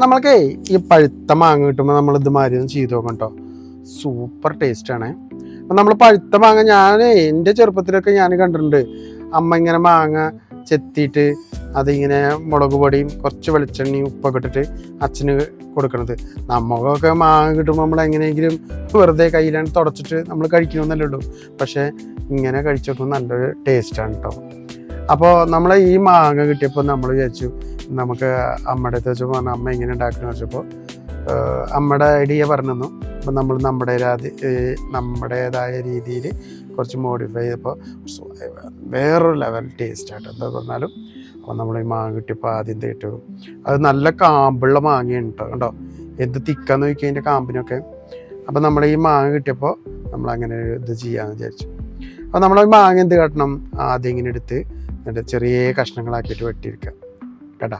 നമ്മൾക്കേ ഈ പഴുത്ത മാങ്ങ കിട്ടുമ്പോൾ നമ്മൾ ഇതുമാതിരി ചെയ്ത് നോക്കണം കേട്ടോ സൂപ്പർ ടേസ്റ്റാണ് അപ്പം നമ്മൾ പഴുത്ത മാങ്ങ ഞാൻ എന്റെ ചെറുപ്പത്തിലൊക്കെ ഞാൻ കണ്ടിട്ടുണ്ട്. അമ്മ ഇങ്ങനെ മാങ്ങ ചെത്തിയിട്ട് അതിങ്ങനെ മുളക് പൊടിയും കുറച്ച് വെളിച്ചെണ്ണയും ഉപ്പൊക്കെ ഇട്ടിട്ട് അച്ഛന് കൊടുക്കണത്. നമുക്കൊക്കെ മാങ്ങ കിട്ടുമ്പോൾ നമ്മൾ എങ്ങനെയെങ്കിലും വെറുതെ കയ്യിലാണ് തുടച്ചിട്ട് നമ്മൾ കഴിക്കണമെന്നല്ലേ ഉള്ളൂ. പക്ഷേ ഇങ്ങനെ കഴിച്ചപ്പോൾ നല്ലൊരു ടേസ്റ്റാണ് കേട്ടോ അപ്പോൾ നമ്മളെ ഈ മാങ്ങ കിട്ടിയപ്പോൾ നമ്മൾ വിചാരിച്ചു നമുക്ക് അമ്മയുടെ അടുത്ത് വെച്ചപ്പോൾ പറഞ്ഞു അമ്മ എങ്ങനെ ഉണ്ടാക്കണം വെച്ചപ്പോൾ അമ്മയുടെ ഐഡിയ പറഞ്ഞു തന്നു. നമ്മൾ നമ്മുടെ നമ്മുടേതായ രീതിയിൽ കുറച്ച് മോഡിഫൈ ചെയ്തപ്പോൾ വേറൊരു ലെവൽ ടേസ്റ്റ് ആയിട്ട് എന്താ പറഞ്ഞാലും അപ്പോൾ നമ്മൾ ഈ മാങ്ങ കിട്ടിയപ്പോൾ ആദ്യം തേട്ടു അത് നല്ല കാമ്പുള്ള മാങ്ങയാണ് കേട്ടോ കണ്ടോ? എന്ത് തിക്കാന്ന് നോക്കി അതിന്റെ കാമ്പിനൊക്കെ. അപ്പോൾ നമ്മൾ ഈ മാങ്ങ കിട്ടിയപ്പോൾ നമ്മൾ അങ്ങനെ ഇത് ചെയ്യാമെന്ന് വിചാരിച്ചു. അപ്പോൾ നമ്മൾ മാങ്ങ എന്ത് കാട്ടണം? ആദ്യം ഇങ്ങനെ എടുത്ത് എന്നിട്ട് ചെറിയ കഷ്ണങ്ങളാക്കിയിട്ട് വെട്ടിയെടുക്കുക. കേട്ടാ?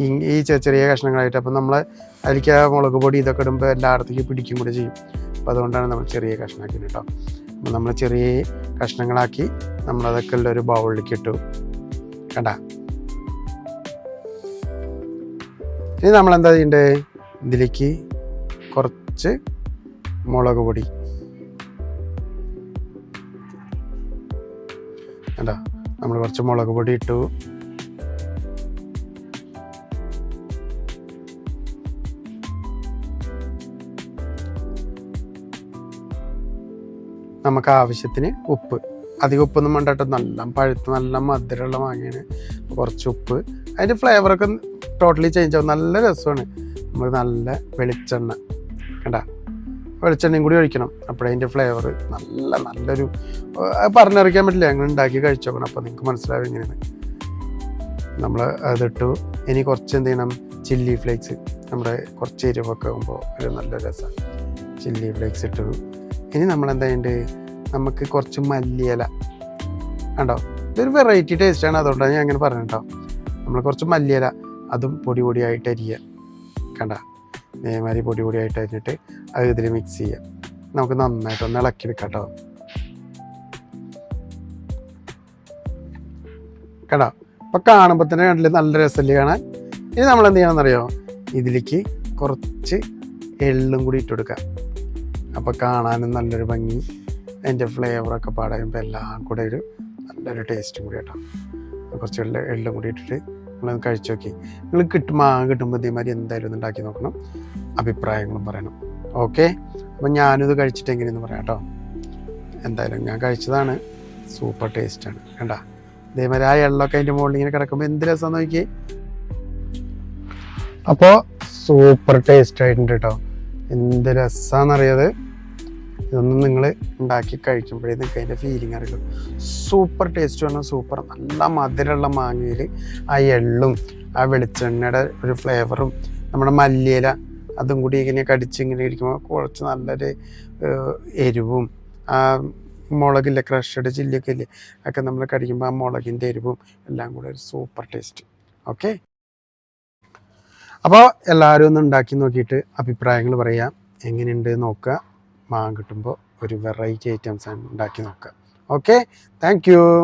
ഈ ചെറിയ കഷ്ണങ്ങളായിട്ട് അപ്പം നമ്മൾ അതിലേക്ക് ആ മുളക് പൊടി ഇതൊക്കെ ഇടുമ്പോൾ എല്ലായിടത്തേക്കും പിടിക്കും കൂടെ ചെയ്യും. അപ്പോൾ അതുകൊണ്ടാണ് നമ്മൾ ചെറിയ കഷ്ണമാക്കി കേട്ടോ. അപ്പം നമ്മൾ ചെറിയ കഷ്ണങ്ങളാക്കി നമ്മളതൊക്കെ ഉള്ള ഒരു ബൗളിലേക്ക് ഇട്ടു. കണ്ടാ ഇനി നമ്മളെന്താ ചെയ്യേണ്ടത് ചെയ്യണ്ടേ? ഇതിലേക്ക് കുറച്ച് മുളക് പൊടി കണ്ടാ? നമ്മൾ കുറച്ച് മുളക് പൊടി ഇട്ടു. നമുക്ക് ആവശ്യത്തിന് ഉപ്പ്. അധികം ഉപ്പൊന്നും വേണ്ടട്ടോ നല്ല പഴുത്ത് നല്ല മധുരമുള്ള മാങ്ങയാണ്. കുറച്ച് ഉപ്പ്. അതിന്റെ ഫ്ലേവറൊക്കെ ടോട്ടലി ചേഞ്ച് ആവും. നല്ല രസമാണ്. നമുക്ക് നല്ല വെളിച്ചെണ്ണ. കണ്ട? വെളിച്ചെണ്ണയും കൂടി ഒഴിക്കണം. അപ്പോഴേ അതിന്റെ ഫ്ലേവർ നല്ല നല്ലൊരു പറഞ്ഞറിയിക്കാൻ പറ്റില്ല. ഞങ്ങൾ ഉണ്ടാക്കി കഴിച്ചു അപ്പോൾ നിങ്ങൾക്ക് മനസ്സിലാവും എങ്ങനെയാണ്. നമ്മൾ അതിട്ടു. ഇനി കുറച്ച് എന്ത് ചെയ്യണം? ചില്ലി ഫ്ലേക്സ് നമ്മുടെ കുറച്ച് എരിവൊക്കെ ആകുമ്പോൾ ഒരു നല്ല രസമാണ് ചില്ലി ഫ്ലേക്സ് ഇട്ടു. ഇനി നമ്മൾ എന്താ ചെയ്യേണ്ടത്? നമുക്ക് കുറച്ച് മല്ലിയില. ഉണ്ടോ ഇതൊരു വെറൈറ്റി ടേസ്റ്റാണ് അതുകൊണ്ടാണ് ഞാൻ അങ്ങനെ പറഞ്ഞിട്ടുണ്ടാവും നമ്മൾ കുറച്ച് മല്ലിയില അതും പൊടി പൊടിയായിട്ട് അരിയുക. കണ്ട? നേമാതിരി പൊടി പൊടിയായിട്ട് അരിഞ്ഞിട്ട് അത് ഇതിൽ മിക്സ് ചെയ്യാം. നമുക്ക് നന്നായിട്ട് ഒന്ന് ഇളക്കിയെടുക്കാം കേട്ടോ. കേട്ടോ അപ്പോൾ കാണുമ്പോൾ തന്നെ കണ്ടില്ല നല്ല രസമല്ലേ കാണാൻ? ഇനി നമ്മൾ എന്ത് ചെയ്യണമെന്നറിയോ ഇതിലേക്ക് കുറച്ച് എള്ളും കൂടി ഇട്ട് കൊടുക്കുക അപ്പോൾ കാണാനും നല്ലൊരു ഭംഗി അതിന്റെ ഫ്ലേവറൊക്കെ പാടുമ്പോൾ എല്ലാം കൂടെ ഒരു നല്ലൊരു ടേസ്റ്റും കൂടി കേട്ടോ. കുറച്ച് എള്ള് എള്ളും കൂടി ഇട്ടിട്ട് നമ്മളത് കഴിച്ചു നോക്കി. നിങ്ങൾ കിട്ടും മാങ്ങ കിട്ടുമ്പോൾ ഇതേമാതിരി എന്തായാലും ഒന്ന് ഉണ്ടാക്കി നോക്കണം. അഭിപ്രായങ്ങളും പറയണം. ഓക്കെ അപ്പം ഞാനിത് കഴിച്ചിട്ട് എങ്ങനെയെന്ന് പറയാം കേട്ടോ. എന്തായാലും ഞാൻ കഴിച്ചതാണ്. സൂപ്പർ ടേസ്റ്റാണ് കണ്ട? ഇതേമാതിരി ആ എള്ളൊക്കെ അതിന്റെ മുകളിൽ ഇങ്ങനെ കിടക്കുമ്പോൾ എന്ത് രസം നോക്കി അപ്പോൾ സൂപ്പർ ടേസ്റ്റ് ആയിട്ടുണ്ട് കേട്ടോ. എന്ത് രസമാണെന്നറിയാത് ഇതൊന്നും നിങ്ങൾ ഉണ്ടാക്കി കഴിക്കുമ്പോഴേ നിങ്ങൾക്ക് അതിന്റെ ഫീലിംഗ് അറിയുള്ളൂ സൂപ്പർ ടേസ്റ്റ് വേണം സൂപ്പർ നല്ല മധുരമുള്ള മാങ്ങയിൽ ആ എള്ളും ആ വെളിച്ചെണ്ണയുടെ ഒരു ഫ്ലേവറും നമ്മുടെ മല്ലിയില അതും കൂടി ഇങ്ങനെ കടിച്ച് ഇങ്ങനെ ഇരിക്കുമ്പോൾ കുറച്ച് നല്ലൊരു എരിവും ആ മുളകില്ലേ ക്രഷഡ് ചില്ലിയൊക്കെ ഇല്ലേ ഒക്കെ നമ്മൾ കടിക്കുമ്പോൾ ആ മുളകിന്റെ എരിവും എല്ലാം കൂടെ ഒരു സൂപ്പർ ടേസ്റ്റ് ഓക്കെ അപ്പോൾ എല്ലാവരും ഒന്ന് ഉണ്ടാക്കി നോക്കിയിട്ട് അഭിപ്രായങ്ങൾ പറയാം. എങ്ങനെയുണ്ട് നോക്കുക. മാങ്ങ കിട്ടുമ്പോൾ ഒരു വെറൈറ്റി ഐറ്റംസ് ഉണ്ടാക്കി നോക്കുക. Okay thank